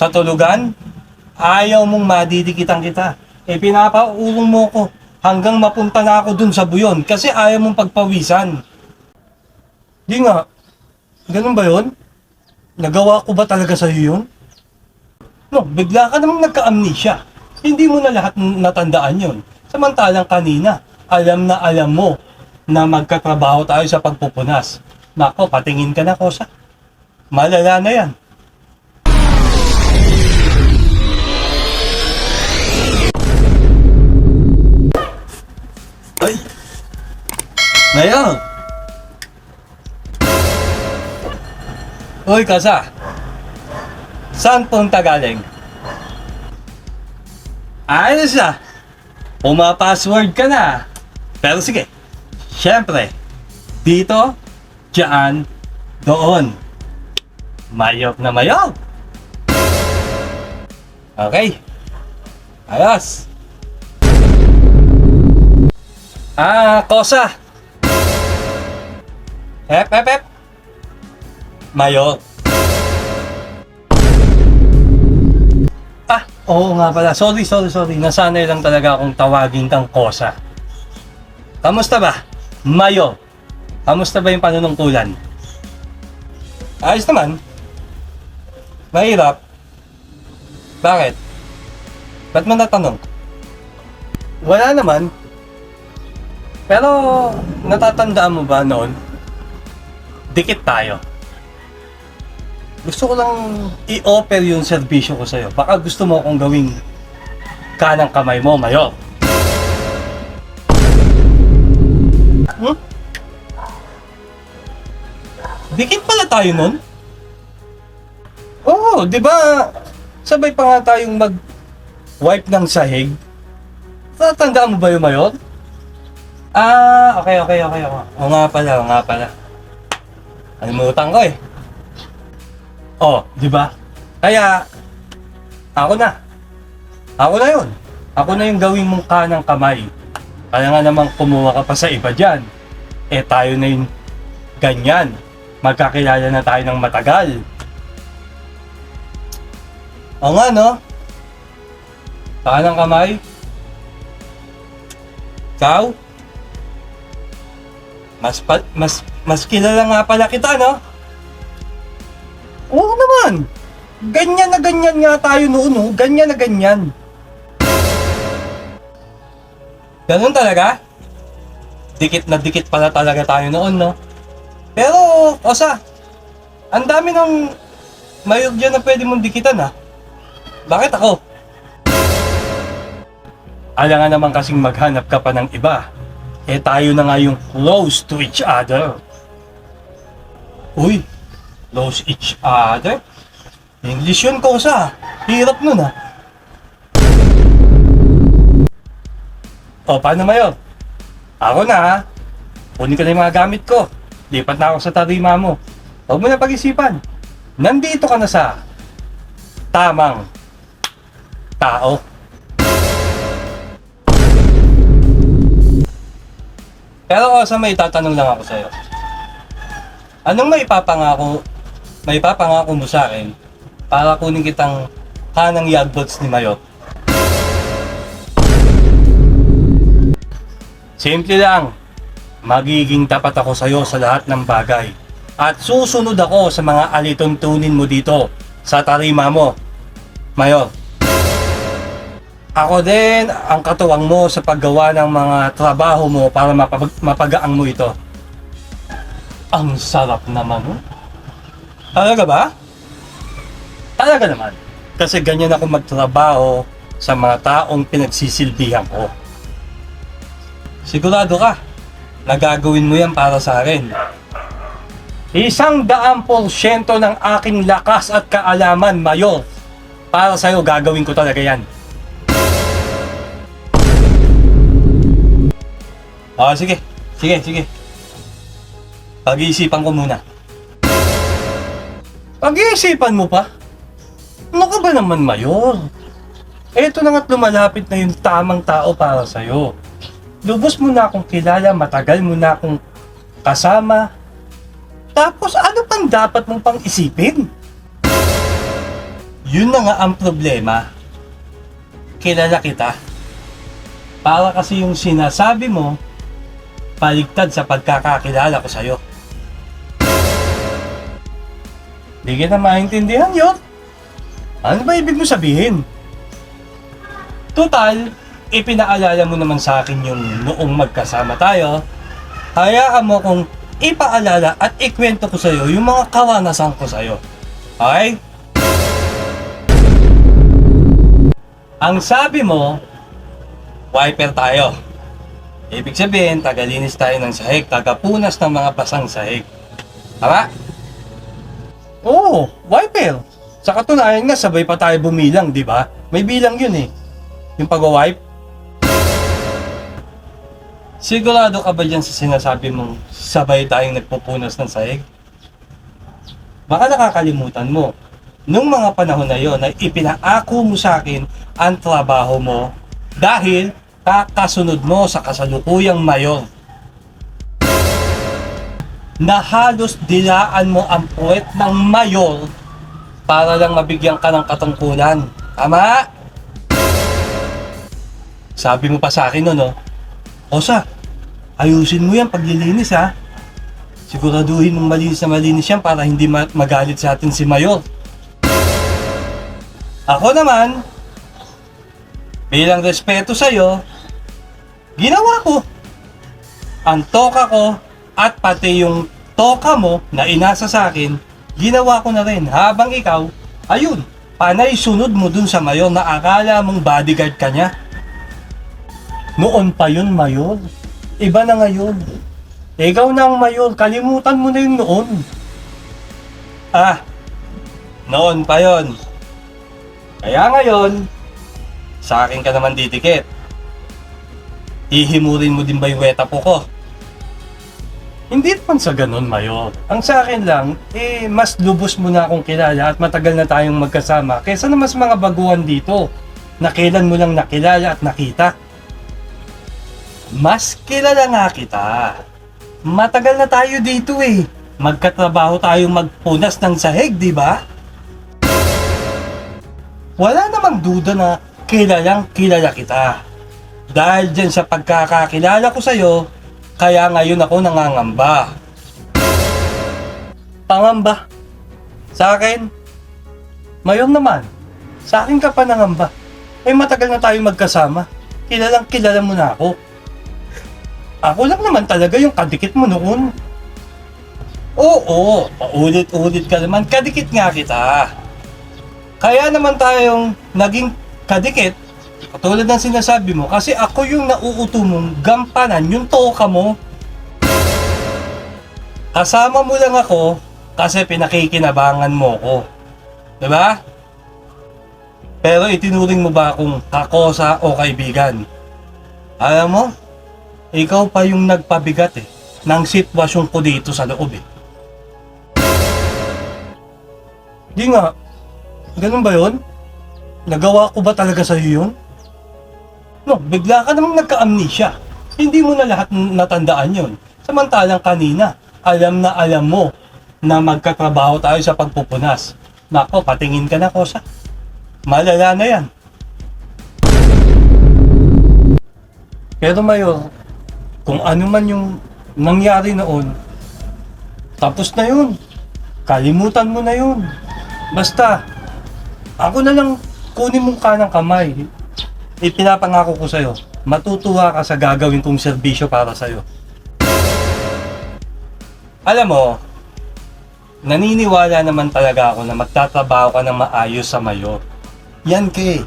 Sa tulugan, ayaw mong madidikitan kita. Eh pinapaulong mo ko hanggang mapunta na ako dun sa buyon kasi ayaw mong pagpawisan. Di nga. Ganun ba yun? Nagawa ko ba talaga sa'yo yun? No, bigla ka namang nagka-amnesia. Hindi mo na lahat natandaan yun. Samantalang kanina, alam na alam mo na magkatrabaho tayo sa pagpupunas. Nako, patingin ka na, Kosa. Malala na yan. Ngayon! Uy, Kosa! Saan punta galing? Ayos ah! Puma-password ka na. Pero sige, syempre, dito, dyan, doon. Mayok na mayok! Okay. Ayos. Ah, Kosa. Hep, hep, hep. Mayok. Ah, oo nga pala. Sorry, sorry, sorry. Nasanay lang talaga akong tawagin kang Kosa. Kamusta ba? Mayo. Kamusta ba yung panunungkulan? Ayos naman. Mahirap. Bakit? Ba't mo natanong? Wala naman. Pero, natatandaan mo ba noon? Dikit tayo. Gusto ko lang i-offer yung serbisyo ko sa'yo. Baka gusto mo akong gawing kanang kamay mo, Mayo. Hmm? Dikit pala tayo nun? Oo, di ba? Sabay pa nga tayong mag-wipe ng sahig. Tatandaan mo ba yung Mayor? Ah, okay, okay, okay. okay. Oo nga pala, oo nga pala. Alimutan ko eh. Oh, di ba? Kaya, ako na. Ako na yun. Ako na yung gawing mong kanang kamay. Kaya nga naman kumuha ka pa sa iba dyan. Eh tayo na yung ganyan. Magkakilala na tayo ng matagal. Oo nga no? Kanang kamay. Ikaw? Mas, pa, mas, mas kilala nga pala kita, no? Oo naman. Ganyan na ganyan nga tayo noon, no? Ganyan na ganyan. Ganun talaga? Dikit na dikit pala talaga tayo noon, no? Pero, Osa, ang dami ng mayog dyan na pwede mong dikitan, ha? Bakit ako? Alangan naman kasing maghanap ka pa ng iba. Eh tayo na nga yung close to each other. Uy, close each other? English yun, Kosa. Hirap nun, ha? O, paano mayo? Ako na, ha? Kunin ko na yung mga gamit ko. Lipat na ako sa tarima mo. Huwag mo na pag-isipan. Nandito ka na sa tamang tao. Pero sa may tatanong lang ako sa'yo. Anong may papangako, may papangako mo sa akin para kunin kitang kanang yagbots ni Mayot? Simple lang. Magiging tapat ako sa'yo sa lahat ng bagay. At susunod ako sa mga alituntunin mo dito sa tarima mo. Mayor, ako din ang katuwang mo sa paggawa ng mga trabaho mo para mapag mapagaang mo ito. Ang sarap naman mo. Talaga ba? Talaga naman. Kasi ganyan ako magtrabaho sa mga taong pinagsisilbihan ko. Sigurado ka, nagagawin mo yan para sa akin. Isang daang porsyento ng aking lakas at kaalaman, Mayor. Para sa'yo, gagawin ko talaga yan. Ah, sige. Sige, sige. Pag-iisipan ko muna. Pag-iisipan mo pa? Ano ka ba naman, Mayor? Eto na nga't lumalapit na yung tamang tao para sa'yo. Lubos mo na akong kilala, matagal mo na akong kasama. Tapos ano pang dapat mong pang isipin? Yun na nga ang problema. Kilala kita. Para kasi yung sinasabi mo, paligtad sa pagkakakilala ko sa'yo. Di kita maintindihan yun. Ano ba ibig mo sabihin? Total, ipinaalala mo naman sa akin yung noong magkasama tayo. Hayaan mo kung ipaalala at ikwento ko sa'yo yung mga karanasan ko sa'yo. Okay? Ang sabi mo, wiper tayo. Ibig sabihin, tagalinis tayo ng sahig, tagapunas ng mga pasang sahig. Tama? Oo, wiper. Sa katunayan nga, sabay pa tayo bumilang, di ba? May bilang yun eh. Yung pag-wipe. Sigurado ka ba dyan sa sinasabi mong sabay tayong nagpupunas ng sahig? Baka nakakalimutan mo. Nung mga panahon na yon na ipinaako mo sa akin ang trabaho mo dahil kakasunod mo sa kasalukuyang mayor na halos dilaan mo ang puwet ng mayor para lang mabigyan ka ng katungkulan. Tama? Sabi mo pa sa akin no, no? Osa, ayusin mo yan paglilinis ha. Siguraduhin mong malinis na malinis yan para hindi ma- magalit sa atin si Mayor. Ako naman, bilang respeto sa'yo, ginawa ko. Ang toka ko at pati yung toka mo na inasa sa akin, ginawa ko na rin. Habang ikaw, ayun, panay sunod mo dun sa mayor na akala mong bodyguard ka niya. Noon pa yun, mayor. Iba na ngayon. Ikaw na ang mayor, kalimutan mo na yung noon. Ah, noon pa yon. Kaya ngayon, sa akin ka naman didikit. Hihimurin mo din ba yung weta po ko? Hindi naman sa ganun, Mayor. Ang sa akin lang, eh, mas lubos mo na akong kilala at matagal na tayong magkasama kaysa na mas mga baguhan dito na kailan mo lang nakilala at nakita. Mas kilala nga kita. Matagal na tayo dito eh. Magkatrabaho tayong magpunas ng sahig, di ba? Wala namang duda na kilalang kilala kita. Dahil dyan sa pagkakakilala ko sa'yo, kaya ngayon ako nangangamba. Pangamba. Sa akin, mayon naman. Sa akin ka pa nangamba. Eh matagal na tayong magkasama. Kilalang kilala mo na ako. Ako lang naman talaga yung kadikit mo noon. Oo, paulit-ulit ka naman. Kadikit nga kita. Kaya naman tayong naging kadikit, katulad ng sinasabi mo, kasi ako yung nauuto mong gampanan yung toka mo. Kasama mo lang ako kasi pinakikinabangan mo ko. ba? Pero itinuring mo ba akong kakosa o kaibigan? Alam mo, ikaw pa yung nagpabigat eh ng sitwasyon ko dito sa loob eh. Di nga, Ganun ba yon? Nagawa ko ba talaga sa'yo yun? No, bigla ka namang nagka-amnesia. Hindi mo na lahat natandaan yon. Samantalang kanina, alam na alam mo na magkatrabaho tayo sa pagpupunas. Nako, patingin ka na, Kosa. Malala na yan. Pero Mayor, kung ano man yung nangyari noon, tapos na yun. Kalimutan mo na yun. Basta, ako na lang kunin mong kanang kamay. Ipinapangako ko sa'yo, matutuwa ka sa gagawin kong serbisyo para sa'yo. Alam mo, naniniwala naman talaga ako na magtatrabaho ka ng maayos sa mayor. Yan ke,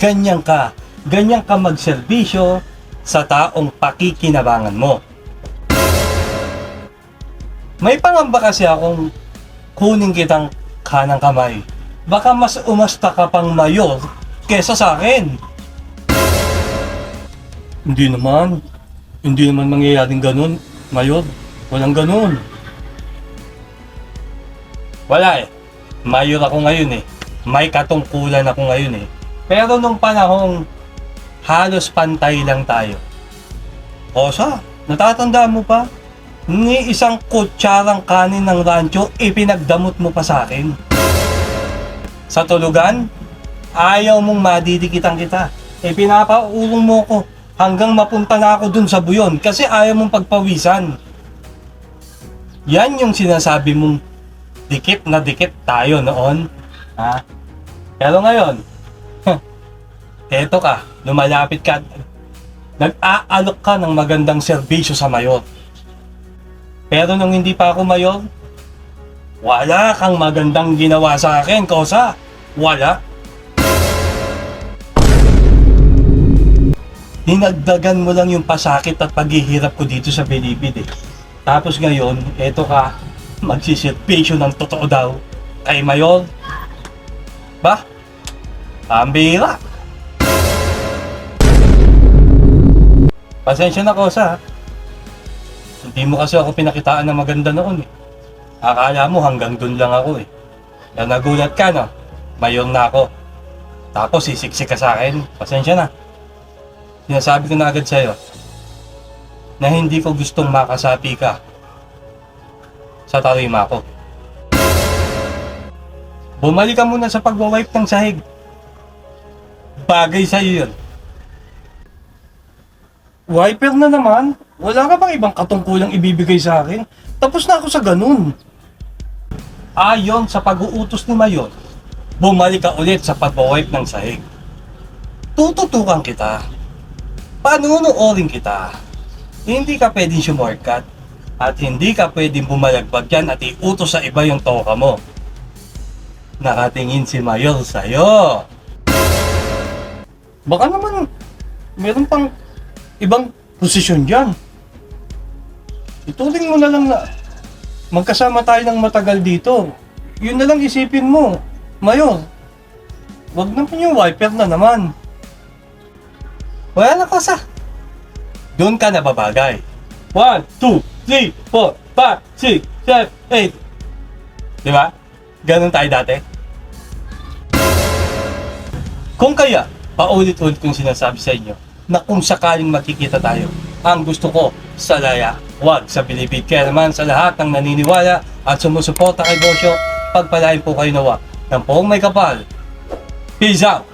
ganyan ka. Ganyan ka magserbisyo sa taong pakikinabangan mo. May pangamba kasi akong kunin kitang kanang kamay baka mas umasta ka pang mayor kesa sa akin. Hindi naman. Hindi naman mangyayaring ganun, mayor. Walang ganun. Wala eh. Mayor ako ngayon eh. May katungkulan ako ngayon eh. Pero nung panahong halos pantay lang tayo. Osa, natatandaan mo pa? Ni isang kutsarang kanin ng rancho, ipinagdamot mo pa sa akin. Sa tulugan, ayaw mong madidikitan kita. Eh pinapaulong mo ko hanggang mapunta na ako dun sa buyon kasi ayaw mong pagpawisan. Yan yung sinasabi mong dikit na dikit tayo noon. Ha? Pero ngayon, eto ka, lumalapit ka, nag-aalok ka ng magandang serbisyo sa mayor. Pero nung hindi pa ako mayor, wala kang magandang ginawa sa akin, Kosa. Wala. Dinagdagan mo lang yung pasakit at paghihirap ko dito sa Bilibid eh. Tapos ngayon, eto ka, magsiservisyo ng totoo daw kay Mayor. Ba? Pambira. Pasensya na, Kosa. ha? Hindi mo kasi ako pinakitaan na maganda noon eh. Akala mo hanggang dun lang ako eh. Kaya nagulat ka no, mayor na ako. Tapos sisiksik ka sa akin, pasensya na. Sinasabi ko na agad sa'yo na hindi ko gustong makasapi ka sa tarima ko. Bumalik ka muna sa pagwawipe ng sahig. Bagay sa'yo yun. Wiper na naman? Wala ka bang ibang katungkulang ibibigay sa akin? Tapos na ako sa ganun. Ayon sa pag-uutos ni Mayon, bumalik ka ulit sa pag-wipe ng sahig. Tututukan kita. Panunuorin kita. Hindi ka pwedeng sumorkat at hindi ka pwedeng bumalagbag yan at iutos sa iba yung toka mo. Nakatingin si Mayor sa'yo. Baka naman meron pang ibang posisyon dyan. Ituring mo na lang na magkasama tayo ng matagal dito. Yun na lang isipin mo. Mayor, wag naman yung wiper na naman. Wala na kasa. Doon ka na babagay. 1, 2, 3, 4, 5, 6, 7, 8. Di ba? Ganon tayo dati. Kung kaya, paulit-ulit kong sinasabi sa inyo na kung sakaling makikita tayo, ang gusto ko sa laya, wag sa bilibid. Kaya naman sa lahat ng naniniwala at sumusuporta kay Bosyo, pagpalain po kayo nawa ng poong may kapal. Peace out!